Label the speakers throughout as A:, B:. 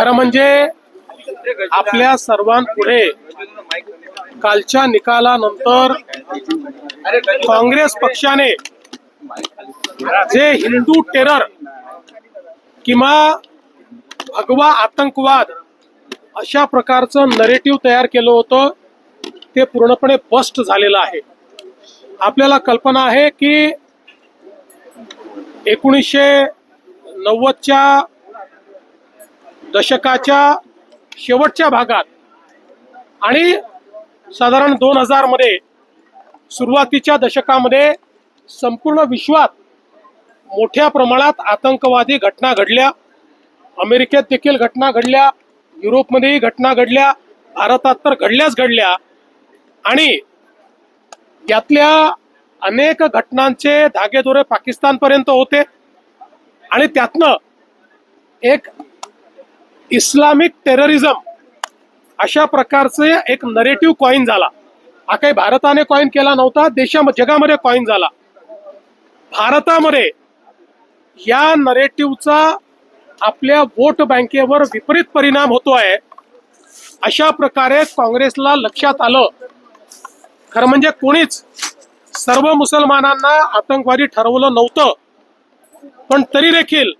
A: खरं म्हणजे आपल्या सर्वांपुढे कालच्या निकालानंतर काँग्रेस पक्षाने जे हिंदू टेरर किंवा भगवा आतंकवाद अशा प्रकारचं नरेटिव्ह तयार केलं होतं ते पूर्णपणे बस्ट झालेलं आहे. आपल्याला कल्पना आहे की एकोणीसशे नव्वदच्या दशकाच्या शेवटच्या भागात आणि साधारण दोन हजारमध्ये सुरुवातीच्या दशकामध्ये संपूर्ण विश्वात मोठ्या प्रमाणात आतंकवादी घटना घडल्या. अमेरिकेत देखील घटना घडल्या. युरोपमध्येही घटना घडल्या. भारतात तर घडल्याच घडल्या. आणि यातल्या अनेक घटनांचे धागेदोरे पाकिस्तानपर्यंत होते. आणि त्यातनं एक इस्लामिक टेररिझम अशा प्रकारचे एक नरेटिव्ह कॉईन झाला. हा काही भारताने कॉईन केला नव्हता देशा जगामध्ये कॉईन झाला. भारतामध्ये या नरेटिव्हचा आपल्या वोट बँकेवर विपरीत परिणाम होतो आहे. अशा प्रकारे काँग्रेसला लक्षात आलं. खरं म्हणजे कोणीच सर्व मुसलमानांना आतंकवादी ठरवलं नव्हतं. पण तरी देखील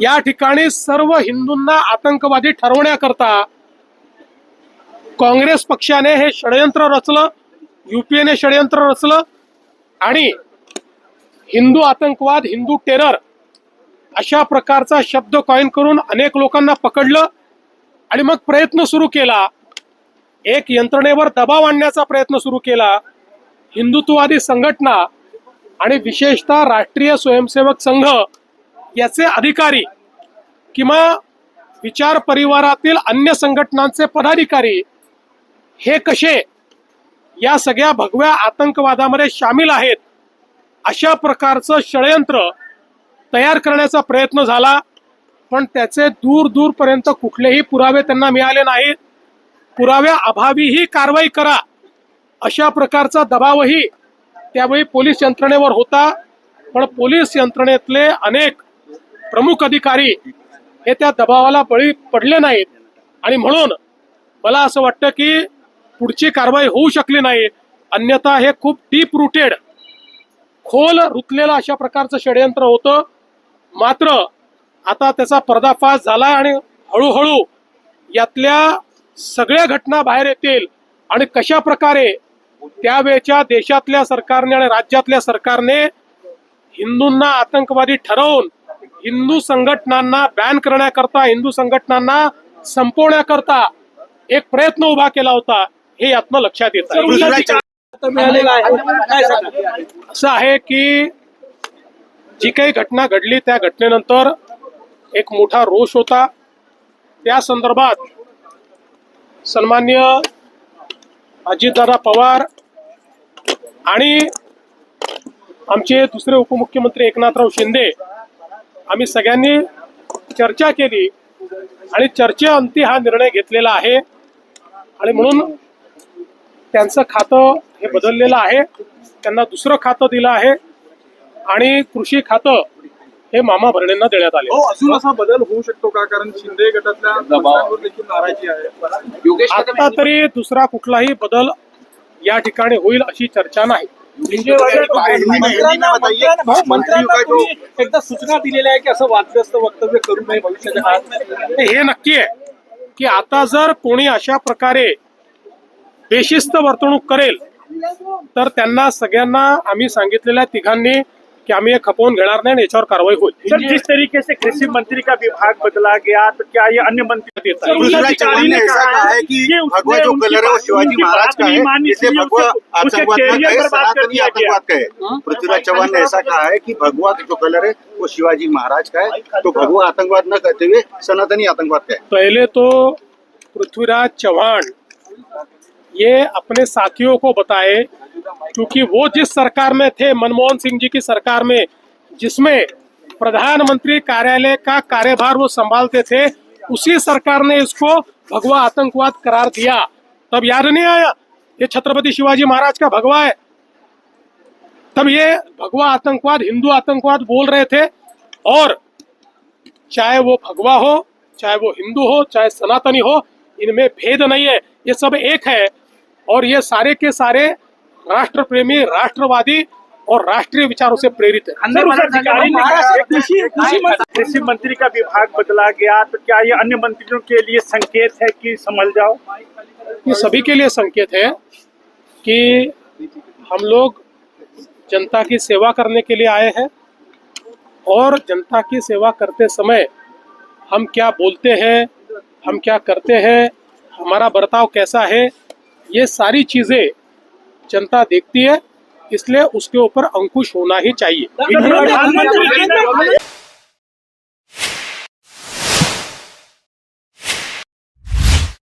A: या ठिकाणी सर्व हिंदूंना आतंकवादी ठरवण्याकरता काँग्रेस पक्षाने हे षडयंत्र रचलं युपीएने षडयंत्र रचलं आणि हिंदू आतंकवाद हिंदू टेरर अशा प्रकारचा शब्द कॉईन करून अनेक लोकांना पकडलं आणि मग प्रयत्न सुरू केला. एक यंत्रणेवर दबाव आणण्याचा प्रयत्न सुरू केला. हिंदुत्ववादी संघटना आणि विशेषतः राष्ट्रीय स्वयंसेवक संघ याचे अधिकारी किंवा विचार परिवारातील अन्य संघटनांचे पदाधिकारी हे कसे या सगळ्या भगव्या आतंकवादामध्ये सामील आहेत अशा प्रकारचं षडयंत्र तयार करण्याचा प्रयत्न झाला पण त्याचे दूर दूरपर्यंत कुठलेही पुरावे त्यांना मिळाले नाहीत. पुराव्या अभावीही कारवाई करा अशा प्रकारचा दबावही त्यावेळी पोलीस यंत्रणेवर होता. पण पोलीस यंत्रणेतले अनेक प्रमुख अधिकारी हे त्या दबावाला बळी पडले नाहीत. आणि म्हणून मला असं वाटतं की पुढची कारवाई होऊ शकली नाही. अन्यथा हे खूप डीप रुटेड खोल रुतलेलं अशा प्रकारचं षडयंत्र होतं. मात्र आता त्याचा पर्दाफाश झाला आणि हळूहळू यातल्या सगळ्या घटना बाहेर येतील. आणि कशा प्रकारे त्यावेळच्या देशातल्या सरकारने आणि राज्यातल्या सरकारने हिंदूंना आतंकवादी ठरवून हिंदू संघटनांना बॅन करण्याकरता हिंदू संघटनांना संपवण्याकरता एक प्रयत्न उभा केला होता हे यातनं लक्षात येत. असं आहे की जी काही घटना घडली त्या घटनेनंतर एक मोठा रोष होता. त्या संदर्भात सन्मान्य अजितदादा पवार आणि आमचे दुसरे उपमुख्यमंत्री एकनाथराव शिंदे आम्ही सगळ्यांनी चर्चा केली आणि चर्चेअंती हा निर्णय घेतलेला आहे. आणि म्हणून त्यांचं खातं हे बदललेलं आहे. त्यांना दुसरं खातं दिलं आहे. आणि कृषी खातं हे मामा भरणेंना देण्यात आले.
B: हो अजून असा बदल होऊ शकतो का? कारण शिंदे गटातल्या मंत्र्यांवर देखील नाराजी आहे.
A: आता तरी दुसरा कुठलाही बदल या ठिकाणी होईल अशी चर्चा नाही.
B: तुम्ही एकदा सूचना दिलेल्या आहे की असं वादग्रस्त वक्तव्य करू नये भविष्याच्या काळात
A: हे हे नक्की आहे की आता जर कोणी अशा प्रकारे बेशिस्त वर्तणूक करेल तर त्यांना सगळ्यांना आम्ही सांगितलेल्या तिघांनी की आम्ही हे खपवून घेणार नाही आणि याच्यावर कारवाई होईल
C: सर जिस तरीके से कृषि मंत्री का विभाग बदला गया तो क्या ये अन्य मंत्री
A: है।
D: ने ऐसा
C: कहा
D: है कि
C: ये
D: भगवा जो कलर है वो शिवाजी महाराज का है इसलिए भगवा आतंकवाद
C: गया।
D: आतंकवाद कहे पृथ्वीराज चौहान ने ऐसा कहा है कि भगवा जो कलर है वो शिवाजी महाराज का है तो भगवा आतंकवाद न कहते हुए सनातनी आतंकवाद का है
A: पहले तो पृथ्वीराज चौहान ये अपने साथियों को बताए क्योंकि वो जिस सरकार में थे, मनमोहन सिंह जी की सरकार में, जिसमें प्रधानमंत्री कार्यालय का कार्यभार वो संभालते थे, उसी सरकार ने इसको भगवा आतंकवाद करार दिया। तब याद नहीं आया, ये छत्रपति शिवाजी महाराज का भगवा है? तब ये भगवा आतंकवाद, हिंदू आतंकवाद बोल रहे थे, और चाहे वो भगवा हो, चाहे वो हिंदू हो, चाहे सनातनी हो, इनमें भेद नहीं है। ये सब एक है, और ये सारे के सारे राष्ट्र प्रेमी राष्ट्रवादी और राष्ट्रीय विचारों से प्रेरित है।
C: कृषि मंत्री- कृषि मंत्री का विभाग बदला गया तो क्या ये अन्य मंत्रियों के लिए संकेत है कि संभल जाओ?
A: ये सभी के लिए संकेत है कि हम लोग जनता की सेवा करने के लिए आए हैं और जनता की सेवा करते समय हम क्या बोलते हैं हम क्या करते हैं हमारा बर्ताव कैसा है ये सारी चीज़ें जनता देखती है इसलिए उसके ऊपर अंकुश होना ही चाहिए।